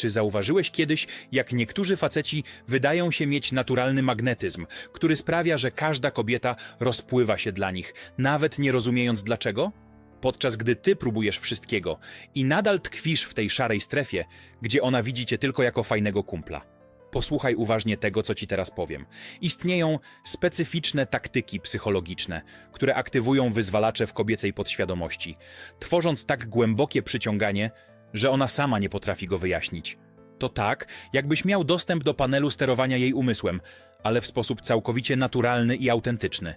Czy zauważyłeś kiedyś, jak niektórzy faceci wydają się mieć naturalny magnetyzm, który sprawia, że każda kobieta rozpływa się dla nich, nawet nie rozumiejąc dlaczego? Podczas gdy ty próbujesz wszystkiego i nadal tkwisz w tej szarej strefie, gdzie ona widzi cię tylko jako fajnego kumpla. Posłuchaj uważnie tego, co ci teraz powiem. Istnieją specyficzne taktyki psychologiczne, które aktywują wyzwalacze w kobiecej podświadomości, tworząc tak głębokie przyciąganie, że ona sama nie potrafi go wyjaśnić. To tak, jakbyś miał dostęp do panelu sterowania jej umysłem, ale w sposób całkowicie naturalny i autentyczny.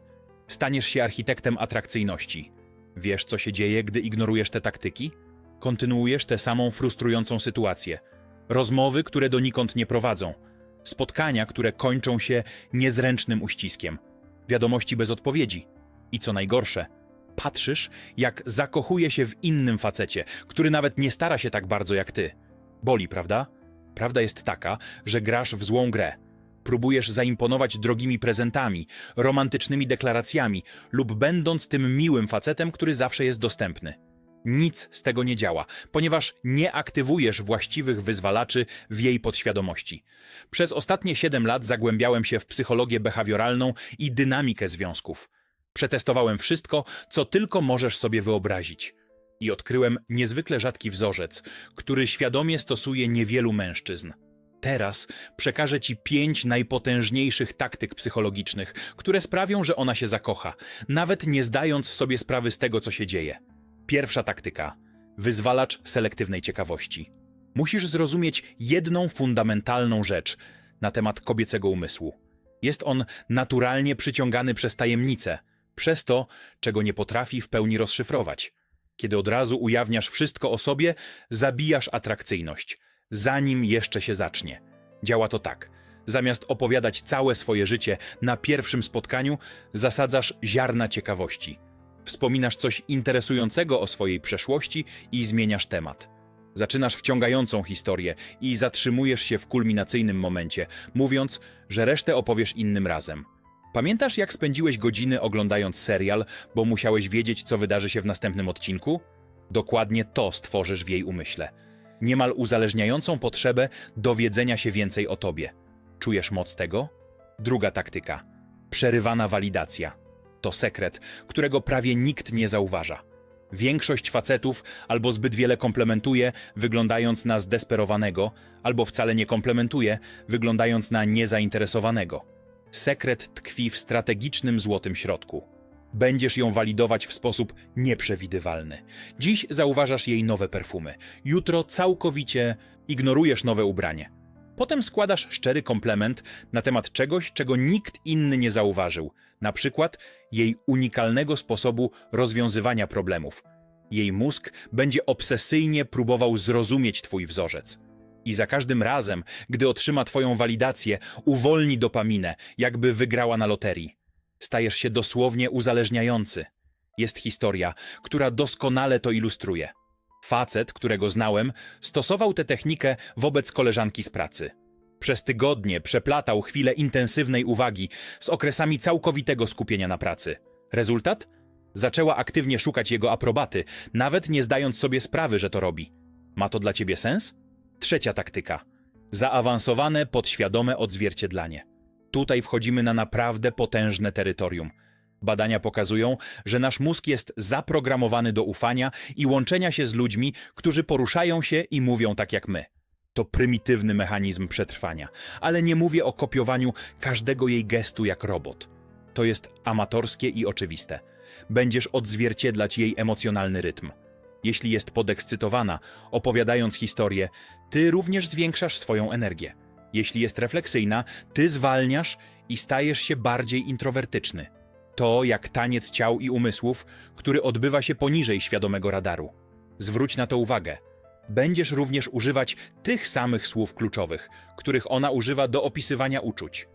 Staniesz się architektem atrakcyjności. Wiesz, co się dzieje, gdy ignorujesz te taktyki? Kontynuujesz tę samą frustrującą sytuację. Rozmowy, które donikąd nie prowadzą. Spotkania, które kończą się niezręcznym uściskiem. Wiadomości bez odpowiedzi. I co najgorsze, patrzysz, jak zakochuje się w innym facecie, który nawet nie stara się tak bardzo jak ty. Boli, prawda? Prawda jest taka, że grasz w złą grę. Próbujesz zaimponować drogimi prezentami, romantycznymi deklaracjami lub będąc tym miłym facetem, który zawsze jest dostępny. Nic z tego nie działa, ponieważ nie aktywujesz właściwych wyzwalaczy w jej podświadomości. Przez ostatnie 7 lat zagłębiałem się w psychologię behawioralną i dynamikę związków. Przetestowałem wszystko, co tylko możesz sobie wyobrazić. I odkryłem niezwykle rzadki wzorzec, który świadomie stosuje niewielu mężczyzn. Teraz przekażę ci pięć najpotężniejszych taktyk psychologicznych, które sprawią, że ona się zakocha, nawet nie zdając sobie sprawy z tego, co się dzieje. Pierwsza taktyka. Wyzwalacz selektywnej ciekawości. Musisz zrozumieć jedną fundamentalną rzecz na temat kobiecego umysłu. Jest on naturalnie przyciągany przez tajemnicę, przez to, czego nie potrafi w pełni rozszyfrować. Kiedy od razu ujawniasz wszystko o sobie, zabijasz atrakcyjność, zanim jeszcze się zacznie. Działa to tak. Zamiast opowiadać całe swoje życie na pierwszym spotkaniu, zasadzasz ziarna ciekawości. Wspominasz coś interesującego o swojej przeszłości i zmieniasz temat. Zaczynasz wciągającą historię i zatrzymujesz się w kulminacyjnym momencie, mówiąc, że resztę opowiesz innym razem. Pamiętasz, jak spędziłeś godziny oglądając serial, bo musiałeś wiedzieć, co wydarzy się w następnym odcinku? Dokładnie to stworzysz w jej umyśle. Niemal uzależniającą potrzebę dowiedzenia się więcej o tobie. Czujesz moc tego? Druga taktyka. Przerywana walidacja. To sekret, którego prawie nikt nie zauważa. Większość facetów albo zbyt wiele komplementuje, wyglądając na zdesperowanego, albo wcale nie komplementuje, wyglądając na niezainteresowanego. Sekret tkwi w strategicznym złotym środku. Będziesz ją walidować w sposób nieprzewidywalny. Dziś zauważasz jej nowe perfumy, jutro całkowicie ignorujesz nowe ubranie. Potem składasz szczery komplement na temat czegoś, czego nikt inny nie zauważył, na przykład jej unikalnego sposobu rozwiązywania problemów. Jej mózg będzie obsesyjnie próbował zrozumieć twój wzorzec. I za każdym razem, gdy otrzyma twoją walidację, uwolni dopaminę, jakby wygrała na loterii. Stajesz się dosłownie uzależniający. Jest historia, która doskonale to ilustruje. Facet, którego znałem, stosował tę technikę wobec koleżanki z pracy. Przez tygodnie przeplatał chwile intensywnej uwagi z okresami całkowitego skupienia na pracy. Rezultat? Zaczęła aktywnie szukać jego aprobaty, nawet nie zdając sobie sprawy, że to robi. Ma to dla ciebie sens? Trzecia taktyka. Zaawansowane, podświadome odzwierciedlanie. Tutaj wchodzimy na naprawdę potężne terytorium. Badania pokazują, że nasz mózg jest zaprogramowany do ufania i łączenia się z ludźmi, którzy poruszają się i mówią tak jak my. To prymitywny mechanizm przetrwania, ale nie mówię o kopiowaniu każdego jej gestu jak robot. To jest amatorskie i oczywiste. Będziesz odzwierciedlać jej emocjonalny rytm. Jeśli jest podekscytowana, opowiadając historię, ty również zwiększasz swoją energię. Jeśli jest refleksyjna, ty zwalniasz i stajesz się bardziej introwertyczny. To jak taniec ciał i umysłów, który odbywa się poniżej świadomego radaru. Zwróć na to uwagę. Będziesz również używać tych samych słów kluczowych, których ona używa do opisywania uczuć.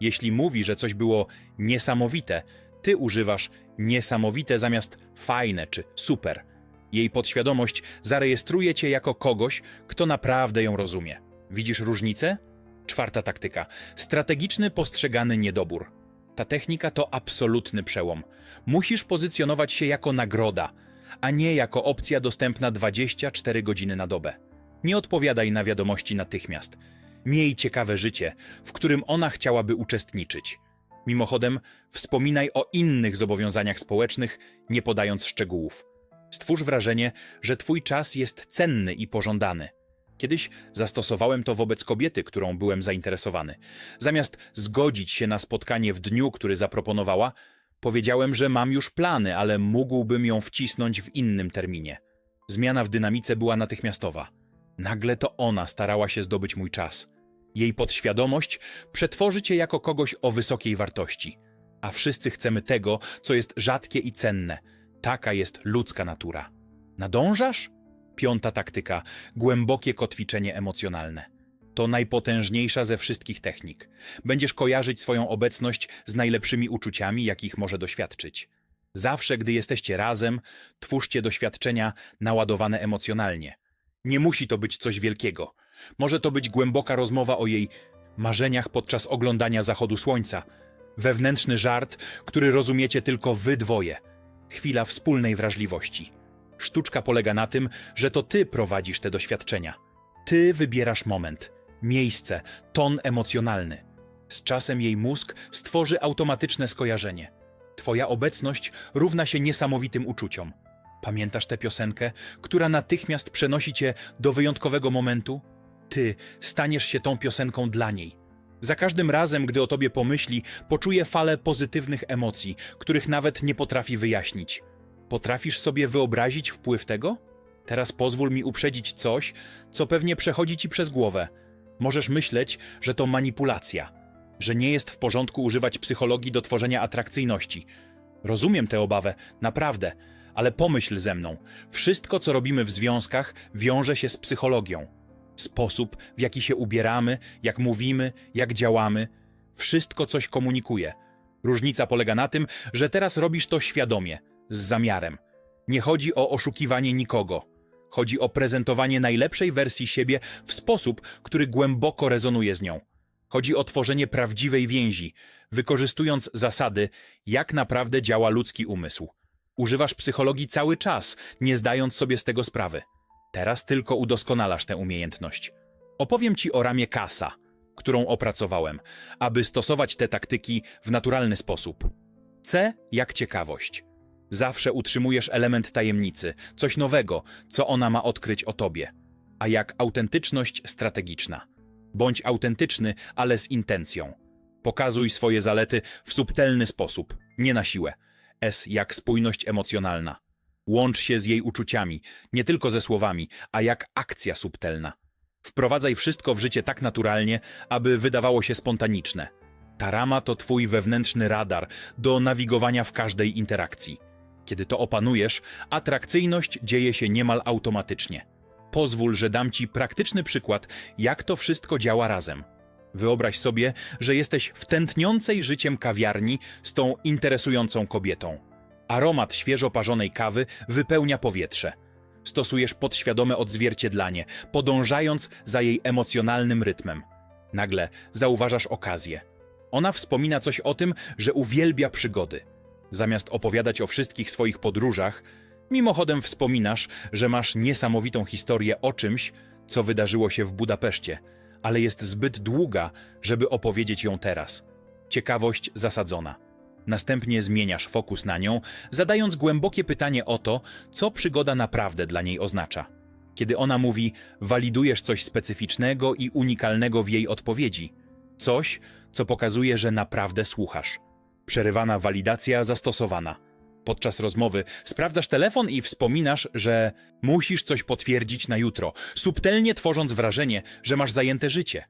Jeśli mówi, że coś było niesamowite, ty używasz niesamowite zamiast fajne czy super. Jej podświadomość zarejestruje cię jako kogoś, kto naprawdę ją rozumie. Widzisz różnicę? Czwarta taktyka. Strategiczny postrzegany niedobór. Ta technika to absolutny przełom. Musisz pozycjonować się jako nagroda, a nie jako opcja dostępna 24 godziny na dobę. Nie odpowiadaj na wiadomości natychmiast. Miej ciekawe życie, w którym ona chciałaby uczestniczyć. Mimochodem, wspominaj o innych zobowiązaniach społecznych, nie podając szczegółów. Stwórz wrażenie, że twój czas jest cenny i pożądany. Kiedyś zastosowałem to wobec kobiety, którą byłem zainteresowany. Zamiast zgodzić się na spotkanie w dniu, który zaproponowała, powiedziałem, że mam już plany, ale mógłbym ją wcisnąć w innym terminie. Zmiana w dynamice była natychmiastowa. Nagle to ona starała się zdobyć mój czas. Jej podświadomość przetworzy cię jako kogoś o wysokiej wartości. A wszyscy chcemy tego, co jest rzadkie i cenne. Taka jest ludzka natura. Nadążasz? Piąta taktyka głębokie kotwiczenie emocjonalne. To najpotężniejsza ze wszystkich technik. Będziesz kojarzyć swoją obecność z najlepszymi uczuciami, jakich może doświadczyć. Zawsze, gdy jesteście razem, twórzcie doświadczenia naładowane emocjonalnie. Nie musi to być coś wielkiego. Może to być głęboka rozmowa o jej marzeniach podczas oglądania zachodu słońca, wewnętrzny żart, który rozumiecie tylko wy dwoje, chwila wspólnej wrażliwości. Sztuczka polega na tym, że to ty prowadzisz te doświadczenia. Ty wybierasz moment, miejsce, ton emocjonalny. Z czasem jej mózg stworzy automatyczne skojarzenie. Twoja obecność równa się niesamowitym uczuciom. Pamiętasz tę piosenkę, która natychmiast przenosi cię do wyjątkowego momentu? Ty staniesz się tą piosenką dla niej. Za każdym razem, gdy o tobie pomyśli, poczuje falę pozytywnych emocji, których nawet nie potrafi wyjaśnić. Potrafisz sobie wyobrazić wpływ tego? Teraz pozwól mi uprzedzić coś, co pewnie przechodzi ci przez głowę. Możesz myśleć, że to manipulacja, że nie jest w porządku używać psychologii do tworzenia atrakcyjności. Rozumiem tę obawę, naprawdę, ale pomyśl ze mną. Wszystko, co robimy w związkach, wiąże się z psychologią. Sposób, w jaki się ubieramy, jak mówimy, jak działamy, wszystko coś komunikuje. Różnica polega na tym, że teraz robisz to świadomie, z zamiarem. Nie chodzi o oszukiwanie nikogo. Chodzi o prezentowanie najlepszej wersji siebie w sposób, który głęboko rezonuje z nią. Chodzi o tworzenie prawdziwej więzi, wykorzystując zasady, jak naprawdę działa ludzki umysł. Używasz psychologii cały czas, nie zdając sobie z tego sprawy. Teraz tylko udoskonalasz tę umiejętność. Opowiem ci o ramie kasa, którą opracowałem, aby stosować te taktyki w naturalny sposób. C jak ciekawość. Zawsze utrzymujesz element tajemnicy, coś nowego, co ona ma odkryć o tobie. A jak autentyczność strategiczna. Bądź autentyczny, ale z intencją. Pokazuj swoje zalety w subtelny sposób, nie na siłę. S jak spójność emocjonalna. Łącz się z jej uczuciami, nie tylko ze słowami, a jak akcja subtelna. Wprowadzaj wszystko w życie tak naturalnie, aby wydawało się spontaniczne. Ta rama to twój wewnętrzny radar do nawigowania w każdej interakcji. Kiedy to opanujesz, atrakcyjność dzieje się niemal automatycznie. Pozwól, że dam ci praktyczny przykład, jak to wszystko działa razem. Wyobraź sobie, że jesteś w tętniącej życiem kawiarni z tą interesującą kobietą. Aromat świeżo parzonej kawy wypełnia powietrze. Stosujesz podświadome odzwierciedlanie, podążając za jej emocjonalnym rytmem. Nagle zauważasz okazję. Ona wspomina coś o tym, że uwielbia przygody. Zamiast opowiadać o wszystkich swoich podróżach, mimochodem wspominasz, że masz niesamowitą historię o czymś, co wydarzyło się w Budapeszcie, ale jest zbyt długa, żeby opowiedzieć ją teraz. Ciekawość zasadzona. Następnie zmieniasz fokus na nią, zadając głębokie pytanie o to, co przygoda naprawdę dla niej oznacza. Kiedy ona mówi, walidujesz coś specyficznego i unikalnego w jej odpowiedzi. Coś, co pokazuje, że naprawdę słuchasz. Przerywana walidacja zastosowana. Podczas rozmowy sprawdzasz telefon i wspominasz, że musisz coś potwierdzić na jutro, subtelnie tworząc wrażenie, że masz zajęte życie.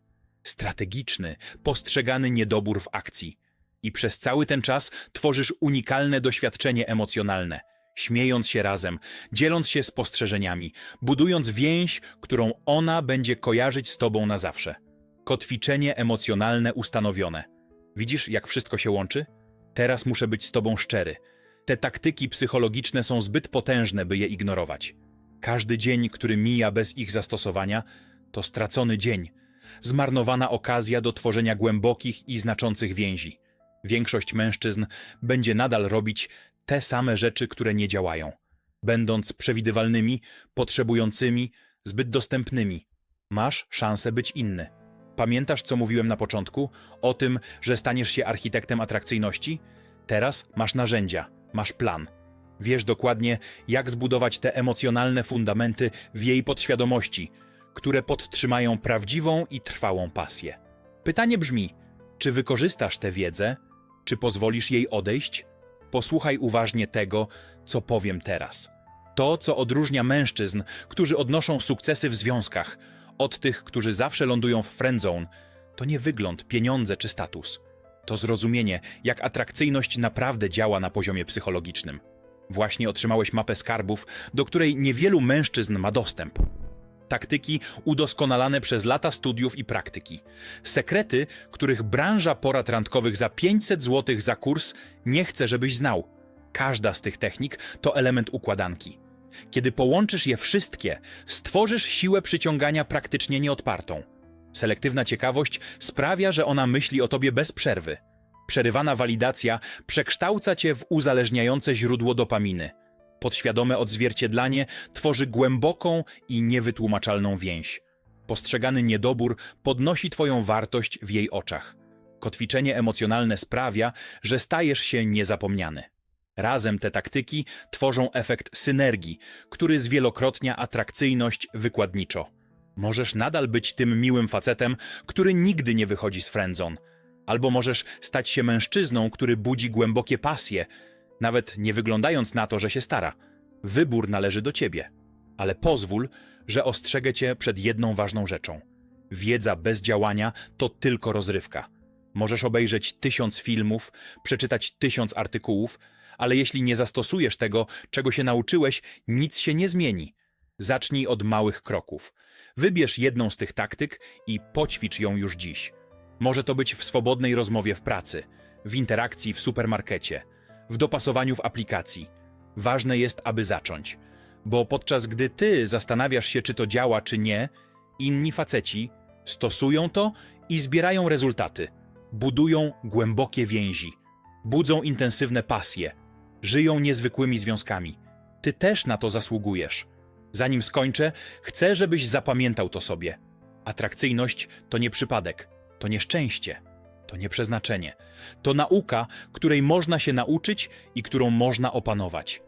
Strategiczny, postrzegany niedobór w akcji. I przez cały ten czas tworzysz unikalne doświadczenie emocjonalne, śmiejąc się razem, dzieląc się spostrzeżeniami, budując więź, którą ona będzie kojarzyć z tobą na zawsze. Kotwiczenie emocjonalne ustanowione. Widzisz, jak wszystko się łączy? Teraz muszę być z tobą szczery. Te taktyki psychologiczne są zbyt potężne, by je ignorować. Każdy dzień, który mija bez ich zastosowania, to stracony dzień, zmarnowana okazja do tworzenia głębokich i znaczących więzi. Większość mężczyzn będzie nadal robić te same rzeczy, które nie działają, będąc przewidywalnymi, potrzebującymi, zbyt dostępnymi. Masz szansę być inny. Pamiętasz, co mówiłem na początku? O tym, że staniesz się architektem atrakcyjności? Teraz masz narzędzia, masz plan. Wiesz dokładnie, jak zbudować te emocjonalne fundamenty w jej podświadomości, które podtrzymają prawdziwą i trwałą pasję. Pytanie brzmi: czy wykorzystasz tę wiedzę, czy pozwolisz jej odejść? Posłuchaj uważnie tego, co powiem teraz. To, co odróżnia mężczyzn, którzy odnoszą sukcesy w związkach, od tych, którzy zawsze lądują w friendzone, to nie wygląd, pieniądze czy status. To zrozumienie, jak atrakcyjność naprawdę działa na poziomie psychologicznym. Właśnie otrzymałeś mapę skarbów, do której niewielu mężczyzn ma dostęp. Taktyki udoskonalane przez lata studiów i praktyki. Sekrety, których branża porad randkowych za 500 zł za kurs nie chce, żebyś znał. Każda z tych technik to element układanki. Kiedy połączysz je wszystkie, stworzysz siłę przyciągania praktycznie nieodpartą. Selektywna ciekawość sprawia, że ona myśli o tobie bez przerwy. Przerywana walidacja przekształca cię w uzależniające źródło dopaminy. Podświadome odzwierciedlanie tworzy głęboką i niewytłumaczalną więź. Postrzegany niedobór podnosi twoją wartość w jej oczach. Kotwiczenie emocjonalne sprawia, że stajesz się niezapomniany. Razem te taktyki tworzą efekt synergii, który zwielokrotnia atrakcyjność wykładniczo. Możesz nadal być tym miłym facetem, który nigdy nie wychodzi z friendzone. Albo możesz stać się mężczyzną, który budzi głębokie pasje, nawet nie wyglądając na to, że się stara. Wybór należy do ciebie. Ale pozwól, że ostrzegę cię przed jedną ważną rzeczą. Wiedza bez działania to tylko rozrywka. Możesz obejrzeć tysiąc filmów, przeczytać tysiąc artykułów, ale jeśli nie zastosujesz tego, czego się nauczyłeś, nic się nie zmieni. Zacznij od małych kroków. Wybierz jedną z tych taktyk i poćwicz ją już dziś. Może to być w swobodnej rozmowie w pracy, w interakcji w supermarkecie, w dopasowaniu w aplikacji. Ważne jest, aby zacząć, bo podczas gdy ty zastanawiasz się, czy to działa, czy nie, inni faceci stosują to i zbierają rezultaty. Budują głębokie więzi, budzą intensywne pasje, żyją niezwykłymi związkami. Ty też na to zasługujesz. Zanim skończę, chcę, żebyś zapamiętał to sobie. Atrakcyjność to nie przypadek, to nie szczęście, to nie przeznaczenie. To nauka, której można się nauczyć i którą można opanować.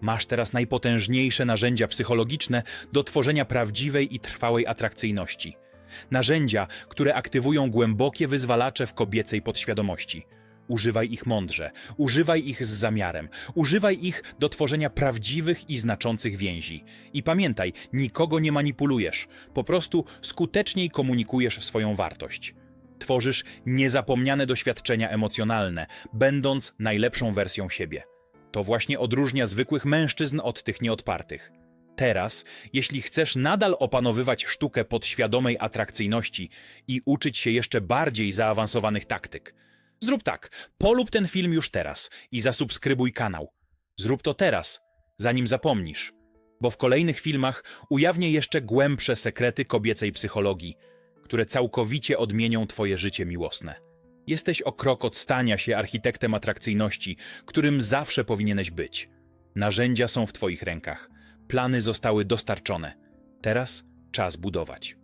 Masz teraz najpotężniejsze narzędzia psychologiczne do tworzenia prawdziwej i trwałej atrakcyjności. Narzędzia, które aktywują głębokie wyzwalacze w kobiecej podświadomości. Używaj ich mądrze, używaj ich z zamiarem, używaj ich do tworzenia prawdziwych i znaczących więzi. I pamiętaj, nikogo nie manipulujesz, po prostu skuteczniej komunikujesz swoją wartość. Tworzysz niezapomniane doświadczenia emocjonalne, będąc najlepszą wersją siebie. To właśnie odróżnia zwykłych mężczyzn od tych nieodpartych. Teraz, jeśli chcesz nadal opanowywać sztukę podświadomej atrakcyjności i uczyć się jeszcze bardziej zaawansowanych taktyk, zrób tak: polub ten film już teraz i zasubskrybuj kanał. Zrób to teraz, zanim zapomnisz, bo w kolejnych filmach ujawnię jeszcze głębsze sekrety kobiecej psychologii, które całkowicie odmienią Twoje życie miłosne. Jesteś o krok od stania się architektem atrakcyjności, którym zawsze powinieneś być. Narzędzia są w Twoich rękach. Plany zostały dostarczone. Teraz czas budować.